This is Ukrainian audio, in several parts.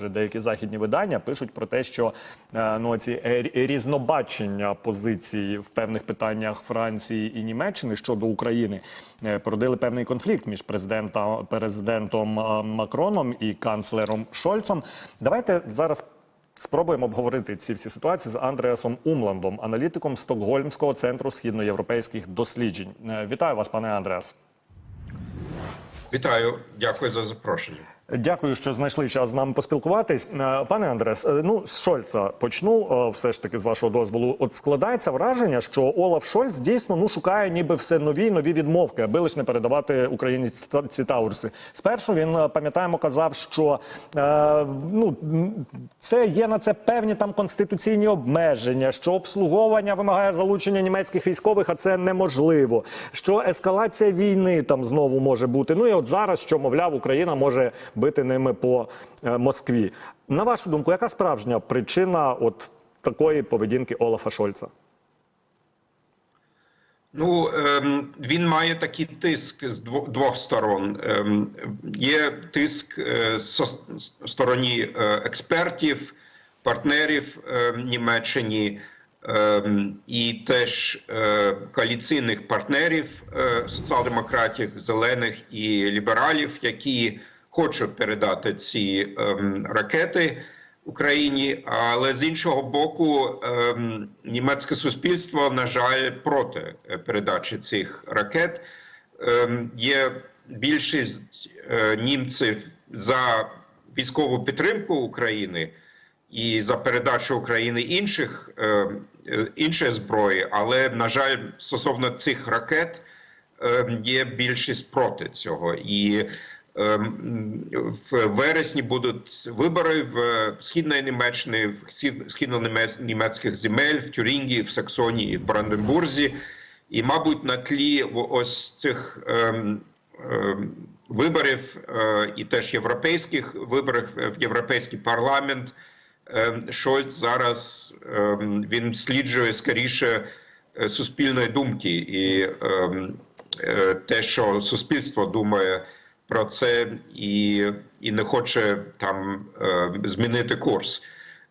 Вже Деякі західні видання пишуть про те, що е, ну ці е, різнобачення позицій в певних питаннях Франції і Німеччини щодо України е, породили певний конфлікт між президентом е, Макроном і канцлером Шольцем. Давайте зараз спробуємо обговорити ці всі ситуації з Андреасом Умландом, аналітиком Стокгольмського центру східноєвропейських досліджень. Вітаю вас, пане Андреас. Вітаю, дякую за запрошення. Дякую, що знайшли час з нами поспілкуватись. Е, Пане Андрес, е, ну з Шольца почну е, все ж таки з вашого дозволу. От складається враження, що Олаф Шольц дійсно ну шукає ніби все нові нові відмовки, аби лише не передавати Україні ці- таурси. Спершу він пам'ятаємо, казав, що е, ну це є на це певні там конституційні обмеження, що обслуговування вимагає залучення німецьких військових, а це неможливо. Що ескалація війни там знову може бути. Ну і от зараз, що мовляв, Україна може бити ними по е, Москві. На вашу думку, яка справжня причина от такої поведінки Олафа Шольца? Ну ем, він має такий тиск з дво- двох сторон. Ем, є тиск е, з стороні е, експертів, партнерів е, Німеччині ем, і теж е, коаліційних партнерів е, соціал-демократів, зелених і лібералів, які хочуть передати ці ем, ракети. Україні, але з іншого боку, ем, німецьке суспільство, на жаль, проти е, передачі цих ракет. Ем, є більшість е, німців за військову підтримку України і за передачу України інших е, е, іншої зброї, але на жаль, стосовно цих ракет ем, є більшість проти цього і. Ем, В вересні будуть вибори в східної Німеччини, в східно-німецьких земель, в Тюрінгі, в Саксонії, в Бранденбурзі. І, мабуть, на тлі ось цих ем, ем, виборів е, і теж європейських виборів в Європейський парламент Шольц зараз він сліджує скоріше е, суспільної думки і е, те, що суспільство думає про це і, і не хоче там е, змінити курс.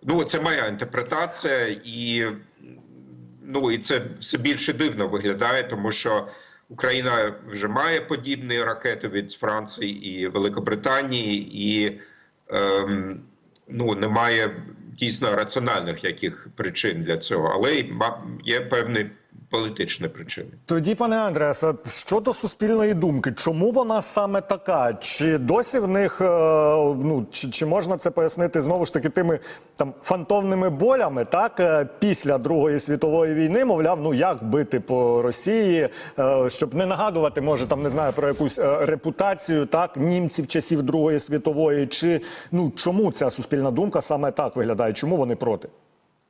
Ну, це моя інтерпретація, і ну і це все більше дивно виглядає, тому що Україна вже має подібні ракети від Франції і Великобританії, і ем, ну немає дійсно раціональних яких причин для цього, але є певні політичні причини. Тоді, пане Андреас, щодо суспільної думки, чому вона саме така? Чи досі в них е, ну чи, чи можна це пояснити знову ж таки тими там фантомними болями, так е, після Другої світової війни, мовляв, ну як бити по Росії, е, щоб не нагадувати, може там не знаю про якусь репутацію, так німців часів Другої світової, чи ну чому ця суспільна думка саме так виглядає? Чому вони проти?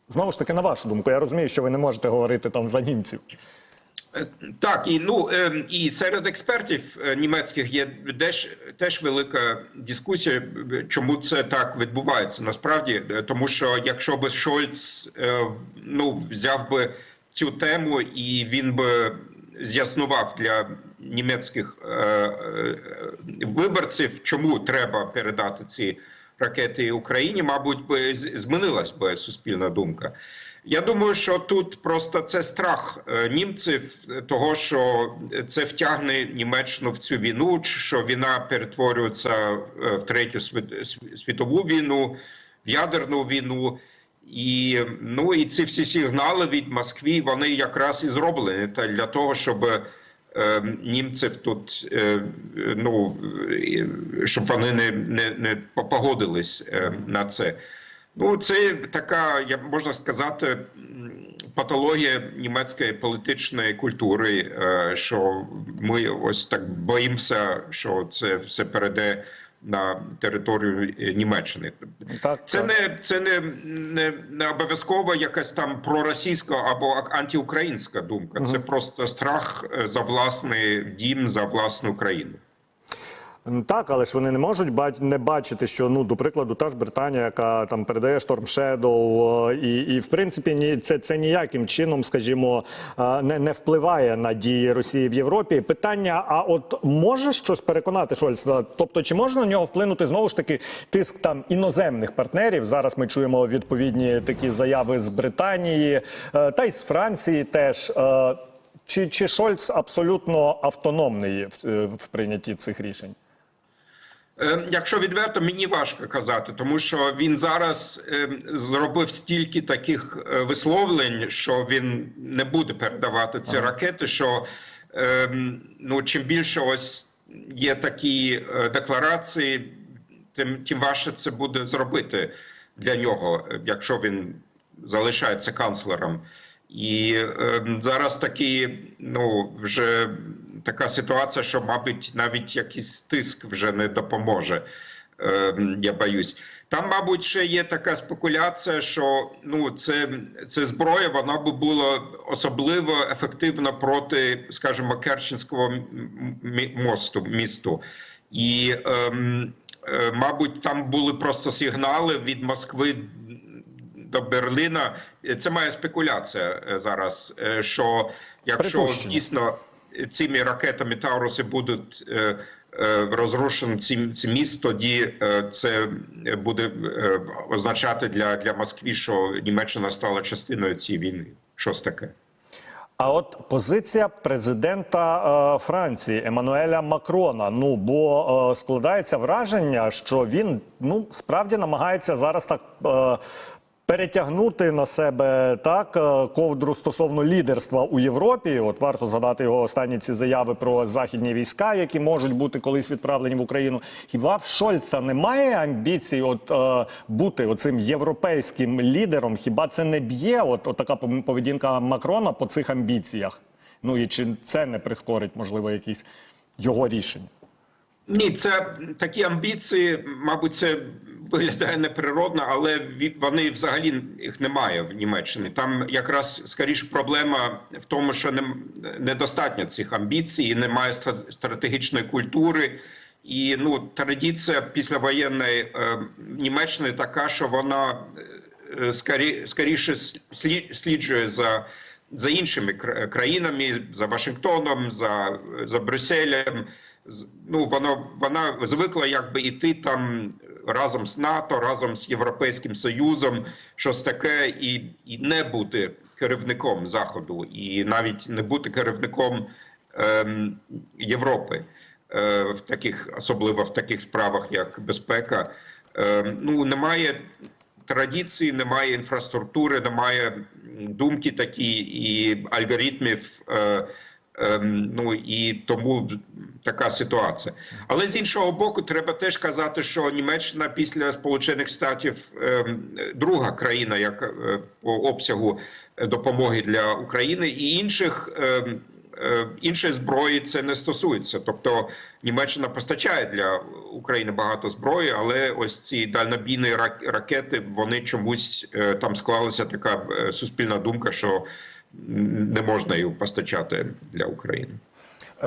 Знову ж таки, на вашу думку, я розумію, що ви не можете говорити там за німців. Е, Так, і ну ем, і серед експертів е, німецьких є теж, теж велика дискусія, чому це так відбувається. Насправді, е, тому що якщо би Шольц ну взяв би цю тему і він би з'яснував для німецьких виборців, чому треба передати ці ракети Україні, мабуть, би змінилась би суспільна думка. Я думаю, що тут просто це страх е, німців, того що це втягне Німеччину в цю війну, що війна перетворюється е, в третю світ- світову війну, в ядерну війну. І ну і ці всі сигнали від Москви вони якраз і зроблені для того, щоб німців тут е, ну е, щоб вони не, не, не погодились е, на це. Ну, це така, я можна сказати, патологія німецької політичної культури, що ми ось так боїмося, що це все перейде на територію е, Німеччини. Так, Це так. не це не, не, не обов'язково якась там проросійська або антиукраїнська думка. Це просто страх е, за власний дім, за власну країну. Так, але ж вони не можуть не бачити, що ну до прикладу, та ж Британія, яка там передає Storm Shadow, і, і в принципі ні, це, це ніяким чином, скажімо, не, не впливає на дії Росії в Європі. Питання: а от може щось переконати Шольца? Тобто, чи можна на нього вплинути знову ж таки тиск там іноземних партнерів? Зараз ми чуємо відповідні такі заяви з Британії е, та й з Франції теж. Е, Чи, чи Шольц абсолютно автономний в, е, в прийнятті цих рішень? Е, Якщо відверто, мені важко казати, тому що він зараз е, зробив стільки таких е, висловлень, що він не буде передавати ці ракети. Що е, ну чим більше ось є такі е, декларації, тим тим важче це буде зробити для нього, якщо він залишається канцлером. І е, зараз такі, ну вже така ситуація, що, мабуть, навіть якийсь тиск вже не допоможе. Е, я боюсь. Там, мабуть, ще є така спекуляція, що ну це, це зброя, вона би була особливо ефективна проти, скажімо, Керченського мосту місту. І, ем, е, мабуть, там були просто сигнали від Москви до Берліна. Це моя спекуляція е, зараз. е, Що якщо дійсно цими ракетами Тауруси будуть е, е, розрушені ці, ці міст, тоді е, це буде означати для, для Москви, що Німеччина стала частиною цієї війни. Щось таке. А от позиція президента е, Франції Еммануеля Макрона. Ну бо е, складається враження, що він ну справді намагається зараз так. Е, Перетягнути на себе так е, ковдру стосовно лідерства у Європі. От варто згадати його останні ці заяви про західні війська, які можуть бути колись відправлені в Україну. Хіба в Шольца немає амбіцій, от е, бути оцим європейським лідером? Хіба це не б'є? От, от така поведінка Макрона по цих амбіціях? Ну і чи це не прискорить, можливо, якісь його рішення? Ні, це такі амбіції, мабуть, це виглядає неприродно, але вони взагалі їх немає в Німеччині. Там якраз скоріше проблема в тому, що не, недостатньо цих амбіцій, немає стратегічної культури. І ну традиція післявоєнної е, Німеччини така, що вона е, скорі, скоріше сліджує за. За іншими країнами, за Вашингтоном, за, за Брюсселем, ну воно вона звикла якби іти там разом з НАТО, разом з Європейським Союзом, щось таке, і, і не бути керівником Заходу, і навіть не бути керівником ем, Європи е, в таких, особливо в таких справах, як безпека. Ем, ну немає традиції, немає інфраструктури, немає думки такі і алгоритмів. Е, Ем, ну і тому така ситуація. Але з іншого боку, треба теж казати, що Німеччина після Сполучених Штатів ем, друга країна, як е, по обсягу допомоги для України і інших. ем, е, Іншої зброї це не стосується. Тобто Німеччина постачає для України багато зброї, але ось ці дальнобійні рак- ракети вони чомусь е, там склалася така суспільна думка, що не можна її постачати для України.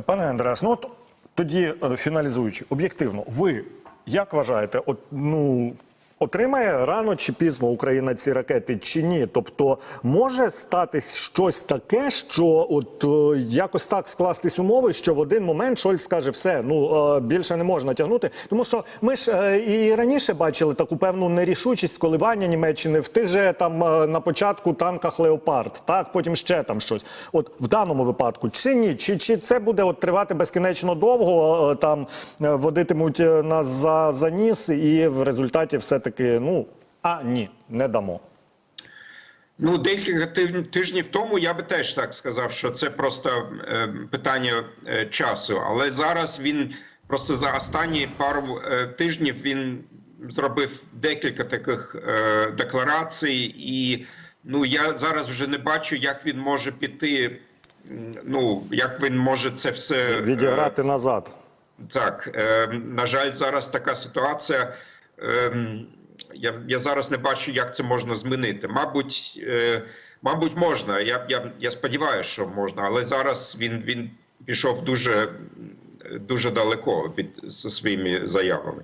Пане Андреас, ну от тоді е, фіналізуючи, об'єктивно, ви як вважаєте, от ну. Отримає рано чи пізно Україна ці ракети чи ні? Тобто може статись щось таке, що от е, якось так скластись умови, що в один момент Шольц скаже, все, ну е, більше не можна тягнути. Тому що ми ж е, і раніше бачили таку певну нерішучість коливання Німеччини в тих же там е, на початку танках Леопард, так потім ще там щось. От в даному випадку, чи ні, чи, чи це буде от тривати безкінечно довго, е, там е, водитимуть е, нас за, за ніс, і в результаті все таки ну а ні, не дамо. Ну, декілька тижнів тому я би теж так сказав, що це просто е, питання е, часу. Але зараз він просто за останні пару е, тижнів він зробив декілька таких е, декларацій, і ну я зараз вже не бачу, як він може піти. Ну як він може це все е, Відіграти назад. так, е, на жаль, зараз така ситуація. Е, я, я зараз не бачу, як це можна змінити. Мабуть, е, мабуть, можна. Я, я, я сподіваюся, що можна, але зараз він, він пішов дуже дуже далеко під зі своїми заявами.